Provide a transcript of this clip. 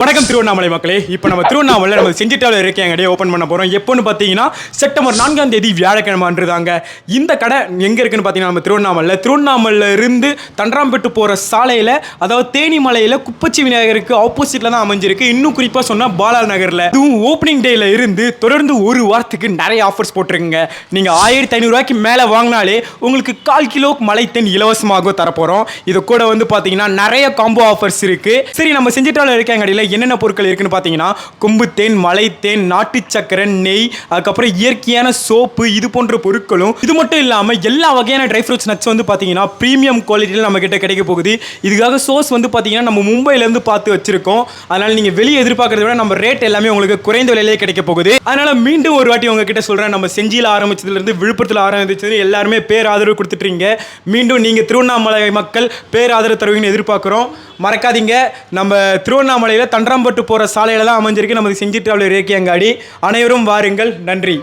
வணக்கம் திருவண்ணாமலை மக்களே. இப்போ நம்ம திருவண்ணாமலை நம்ம செஞ்சிட்டாவில் இருக்க கடையை ஓப்பன் பண்ண போகிறோம் எப்போன்னு பார்த்தீங்கன்னா செப்டம்பர் நான்காம் தேதி வியாழக்கிழமைன்றதாங்க இந்த கடை எங்கே இருக்குன்னு பார்த்தீங்கன்னா நம்ம திருவண்ணாமலை திருவண்ணாமலையில் இருந்து தண்டராம்பெட்டு போகிற சாலையில் அதாவது தேனிமலையில் குப்பச்சி விநாயகருக்கு ஆப்போசிட்டில் தான் அமைஞ்சிருக்கு. இன்னும் குறிப்பாக சொன்னால் பாலா நகரில். இதுவும் ஓப்பனிங் டேயில் இருந்து தொடர்ந்து ஒரு வாரத்துக்கு நிறைய ஆஃபர்ஸ் போட்டிருக்குங்க. நீங்கள் ஆயிரத்தி ஐநூறுரூவாய்க்கு மேலே வாங்கினாலே உங்களுக்கு கால் கிலோ மலைத்தேன் இலவசமாக தரப்போகிறோம் இது கூட வந்து பார்த்தீங்கன்னா நிறைய காம்போ ஆஃபர்ஸ் இருக்குது சரி நம்ம செஞ்சிட்டாவில் இருக்க கடையில் என்னென்ன பொருட்கள் இருக்குன்னு பார்த்தீங்கன்னா கொம்பு தேன் மலை தேன் நாட்டு சக்கரை நெய் அதுக்கப்புறம் இயற்கையான சோப்பு இது போன்ற பொருட்களும். இது மட்டும் இல்லாமல் எல்லா வகையான ட்ரை ஃப்ரூட்ஸ் நட்ஸ் வந்து பார்த்தீங்கன்னா ப்ரீமியம் குவாலிட்டியில் நம்ம கிட்ட கிடைக்க போகுது. இதுக்காக சோர்ஸ் வந்து பார்த்தீங்கன்னா நம்ம மும்பையிலேருந்து பார்த்து வச்சிருக்கோம். அதனால் நீங்கள் வெளியே எதிர்பார்க்கறத விட நம்ம ரேட் எல்லாமே உங்களுக்கு குறைந்த விலையிலே கிடைக்க போகுது. அதனால் மீண்டும் ஒரு வாட்டி உங்ககிட்ட சொல்கிறேன் நம்ம செஞ்சியில் ஆரம்பிச்சதுலேருந்து விழுப்புரத்தில் ஆரம்பிச்சது எல்லாருமே பேர் ஆதரவு கொடுத்துட்றீங்க மீண்டும் நீங்கள் திருவண்ணாமலை மக்கள் பேர் ஆதரவு தருவீங்கன்னு எதிர்பார்க்குறோம். மறக்காதீங்க. நம்ம திருவண்ணாமலையில் தண்டராம்பட்டு போகிற சாலையில் தான் அமைஞ்சிருக்கு நமது செஞ்சிட்டாவில் இயக்கியங்காடி அனைவரும் வாருங்கள். நன்றி.